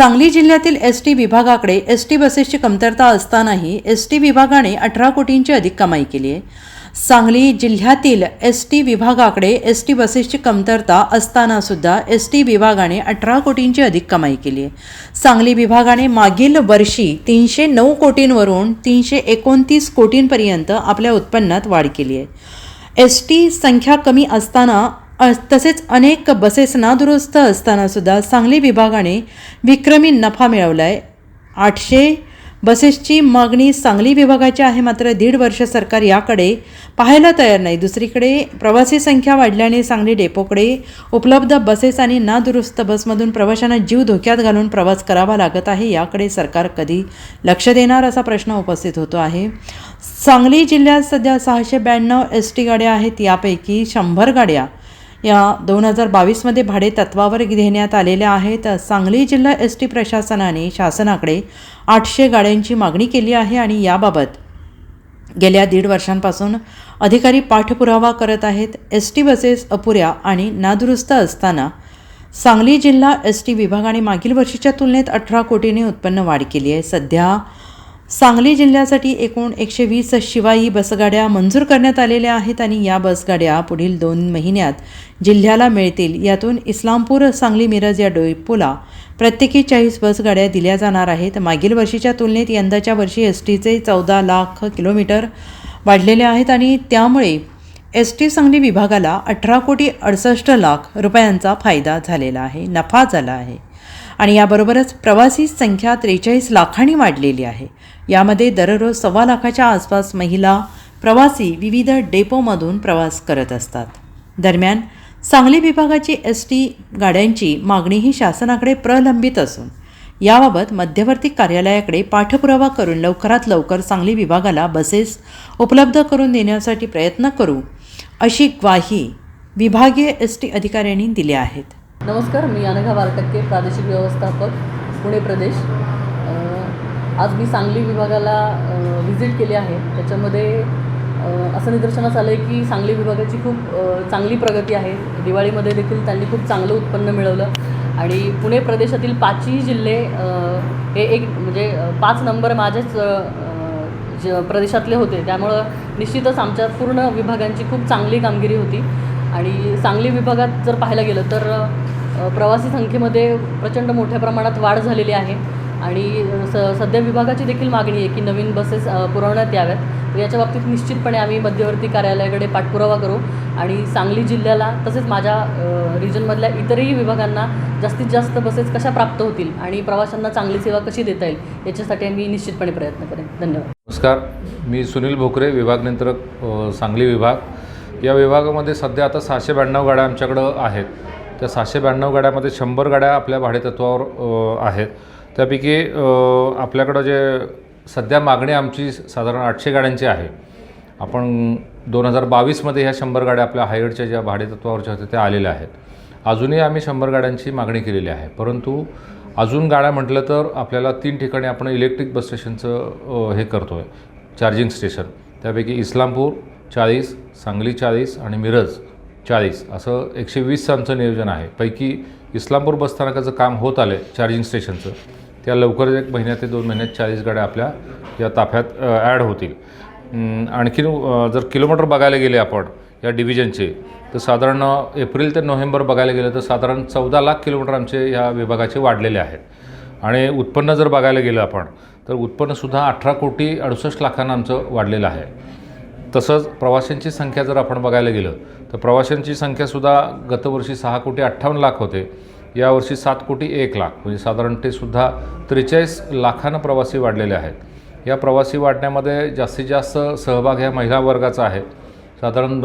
सांगली जिल्ह्यातील S T विभागाकडे S T बसेसची कमतरता असतानाही एस टी विभागाने अठरा कोटींची अधिक कमाई केली आहे. सांगली जिल्ह्यातील एस टी विभागाकडे एस टी बसेसची कमतरता असतानासुद्धा एस टी विभागाने अठरा कोटींची अधिक कमाई केली आहे. सांगली विभागाने मागील वर्षी तीनशे नऊ कोटींवरून तीनशे एकोणतीस कोटींपर्यंत आपल्या उत्पन्नात वाढ केली आहे. एस टी संख्या कमी असताना तसेच अनेक बसेस नादुरुस्त असतानासुद्धा सांगली विभागाने विक्रमी नफा मिळवला आहे आठशे बसेसची मागणी सांगली विभागाची आहे मात्र दीड वर्ष सरकार याकडे पाहायला तयार नाही. दुसरीकडे प्रवासी संख्या वाढल्याने सांगली डेपोकडे उपलब्ध बसेस आणि नादुरुस्त बसमधून प्रवाशांना जीव धोक्यात घालून प्रवास करावा लागत आहे याकडे सरकार कधी लक्ष देणार असा प्रश्न उपस्थित होतो आहे. सांगली जिल्ह्यात सध्या सहाशे ब्याण्णव एस टी गाड्या आहेत यापैकी शंभर गाड्या या दोन हजार बावीसमध्ये भाडे तत्वावर घेण्यात आलेल्या आहेत. सांगली जिल्हा एस टी प्रशासनाने शासनाकडे आठशे गाड्यांची मागणी केली आहे आणि याबाबत गेल्या दीड वर्षांपासून अधिकारी पाठपुरावा करत आहेत. एस टी बसेस अपुऱ्या आणि नादुरुस्त असताना सांगली जिल्हा एस टी विभागाने मागील वर्षीच्या तुलनेत अठरा कोटीने उत्पन्न वाढ केली आहे. सध्या सांगली जिल्ह्यासाठी एकूण एकशे वीस शिवाई बसगाड्या मंजूर करण्यात आलेल्या आहेत आणि या बसगाड्या पुढील दोन महिन्यात जिल्ह्याला मिळतील. यातून इस्लामपूर सांगली मिरज या डोईपूला प्रत्येकी चाळीस बसगाड्या दिल्या जाणार आहेत. मागील वर्षीच्या तुलनेत यंदाच्या वर्षी एस टीचे चौदा लाख किलोमीटर वाढलेले आहेत आणि त्यामुळे एस टी सांगली विभागाला अठरा कोटी अडसष्ट लाख रुपयांचा फायदा झालेला आहे नफा झाला आहे. आणि याबरोबरच प्रवासी संख्या त्रेचाळीस लाखांनी वाढलेली आहे. यामध्ये दररोज सव्वा लाखाच्या आसपास महिला प्रवासी विविध डेपोमधून प्रवास करत असतात. दरम्यान सांगली विभागाची एस टी गाड्यांची मागणीही शासनाकडे प्रलंबित असून याबाबत मध्यवर्ती कार्यालयाकडे पाठपुरावा करून लवकरात लवकर सांगली विभागाला बसेस उपलब्ध करून देण्यासाठी प्रयत्न करू अशी ग्वाही विभागीय एस टी अधिकाऱ्यांनी दिली आहेत. नमस्कार मी अनघा वारटक्के प्रादेशिक व्यवस्थापक पुणे प्रदेश. आज मी सांगली विभागाला व्हिजिट केली आहे. त्याच्यामध्ये असं निदर्शनास आलं आहे की सांगली विभागाची खूप चांगली प्रगती आहे. दिवाळीमध्ये देखील त्यांनी खूप चांगलं उत्पन्न मिळवलं. आणि पुणे प्रदेशातील पाचही जिल्हे हे एक म्हणजे पाच नंबर माझ्याच ज प्रदेशातले होते. त्यामुळं निश्चितच आमच्या पूर्ण विभागांची खूप चांगली कामगिरी होती. आणि सांगली विभागात जर पाहायला गेलं तर प्रवासी संख्येमध्ये प्रचंड मोठ्या प्रमाणात वाढ झालेली आहे. आणि स सध्या विभागाची देखील मागणी आहे की नवीन बसेस पुरवण्यात याव्यात. याच्या बाबतीत निश्चितपणे आम्ही मध्यवर्ती कार्यालयाकडे पाठपुरावा करू. आणि सांगली जिल्ह्याला तसेच माझ्या रिजनमधल्या इतरही विभागांना जास्तीत जास्त बसेस कशा प्राप्त होतील आणि प्रवाशांना चांगली सेवा कशी देता येईल याच्यासाठी आम्ही निश्चितपणे प्रयत्न करेन. धन्यवाद. नमस्कार. मी सुनील भोकरे विभाग नियंत्रक सांगली विभाग. या विभागामध्ये सध्या आता सहाशे ब्याण्णव गाड्या आमच्याकडं आहेत. त्या सहाशे ब्याण्णव गाड्यामध्ये शंभर गाड्या आपल्या भाडेतत्वावर आहेत. त्यापैकी आपल्याकडं जे सध्या मागणी आमची साधारण आठशे गाड्यांची आहे. आपण दोन हजार बावीसमध्ये ह्या शंभर गाड्या आपल्या हायडच्या ज्या भाडेतत्वावरच्या होत्या त्या आलेल्या आहेत. अजूनही आम्ही शंभर गाड्यांची मागणी केलेली आहे. परंतु अजून गाड्या म्हटलं तर आपल्याला तीन ठिकाणी आपण इलेक्ट्रिक बस स्टेशनचं हे करतो आहे चार्जिंग स्टेशन. त्यापैकी इस्लामपूर चाळीस सांगली चाळीस आणि मिरज. चाळीस असं एकशे वीसांचं आमचं नियोजन आहे. पैकी इस्लामपूर बसस्थानकाचं काम होत आलं आहे चार्जिंग स्टेशनचं त्या लवकरच एक महिन्यात ते दोन महिन्यात चाळीस गाड्या आपल्या या ताफ्यात ॲड होतील. आणखीन जर किलोमीटर बघायला गेले आपण या डिव्हिजनचे तर साधारण एप्रिल ते नोव्हेंबर बघायला गेलं तर साधारण चौदा लाख किलोमीटर आमचे ह्या विभागाचे वाढलेले आहेत. आणि उत्पन्न जर बघायला गेलं आपण तर उत्पन्नसुद्धा अठरा कोटी अडुसष्ट लाखांना आमचं वाढलेलं आहे. तसंच प्रवाशांची संख्या जर आपण बघायला गेलं तर प्रवाशांची संख्यासुद्धा गतवर्षी सहा कोटी अठ्ठावन्न लाख होते. यावर्षी सात कोटी एक लाख म्हणजे साधारण ते सुद्धा त्रेचाळीस लाखानं प्रवासी वाढलेले आहेत. या प्रवासी वाढण्यामध्ये जास्तीत जास्त सहभाग ह्या महिला वर्गाचा आहे. साधारण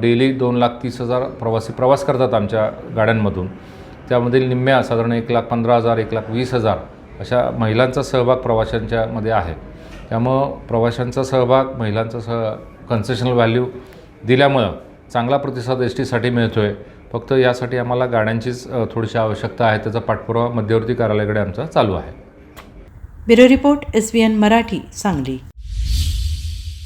डेली दोन लाख तीस हजार प्रवासी प्रवास करतात आमच्या गाड्यांमधून. त्यामधील निम्म्या साधारण एक लाख पंधरा हजार एक लाख वीस हजार अशा महिलांचा सहभाग प्रवाशांच्यामध्ये आहे. त्यामुळं प्रवाशांचा सहभाग महिलांचा सह कन्सेशनल व्हॅल्यू दिल्यामुळं चांगला प्रतिसाद एस टीसाठी मिळतो आहे फक्त यासाठी आम्हाला गाड्यांचीच थोडीशी आवश्यकता आहे. त्याचा पाठपुरावा मध्यवर्ती कार्यालयाकडे आमचा चालू आहे. Bureau report S B N Marathi Sangli.